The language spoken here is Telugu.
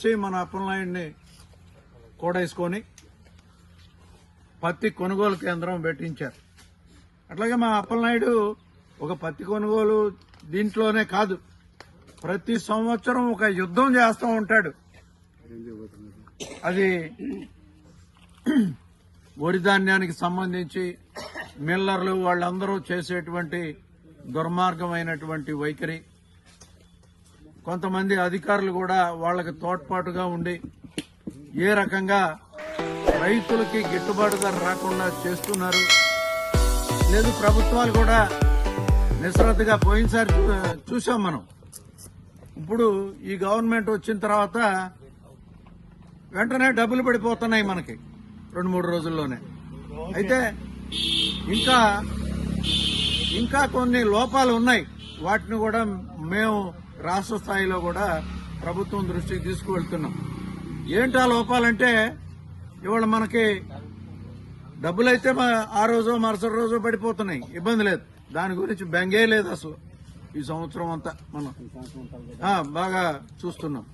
వచ్చి మన అప్పలనాయుడిని కూడేసుకొని పత్తి కొనుగోలు కేంద్రం పెట్టించారు. అట్లాగే మా అప్పలనాయుడు ఒక పత్తి కొనుగోలు దీంట్లోనే కాదు ప్రతి సంవత్సరం ఒక యుద్ధం చేస్తూ ఉంటాడు. అది వరి ధాన్యానికి సంబంధించి మిల్లర్లు వాళ్ళందరూ చేసేటువంటి దుర్మార్గమైనటువంటి వైఖరి. కొంతమంది అధికారులు కూడా వాళ్ళకి తోడ్పాటుగా ఉండి ఏ రకంగా రైతులకి గిట్టుబాటు ధర రాకుండా చేస్తున్నారు. లేదు ప్రభుత్వాలు కూడా నిశ్రద్ధగా పోయినసారి చూ- చూసాం మనం. ఇప్పుడు ఈ గవర్నమెంట్ వచ్చిన తర్వాత వెంటనే డబ్బులు పడిపోతున్నాయి మనకి రెండు మూడు రోజుల్లోనే. అయితే ఇంకా ఇంకా కొన్ని లోపాలు ఉన్నాయి. వాటిని కూడా మేము రాష్ట్ర స్థాయిలో కూడా ప్రభుత్వం దృష్టికి తీసుకువెళ్తున్నాం. ఏంటా లోపాలంటే ఇవాళ మనకి డబ్బులైతే ఆ రోజు మరుసటి రోజు పడిపోతున్నాయి. ఇబ్బంది లేదు. దాని గురించి బెంగే లేదు అసలు. ఈ సంవత్సరం అంతా మనం బాగా చూస్తున్నాం.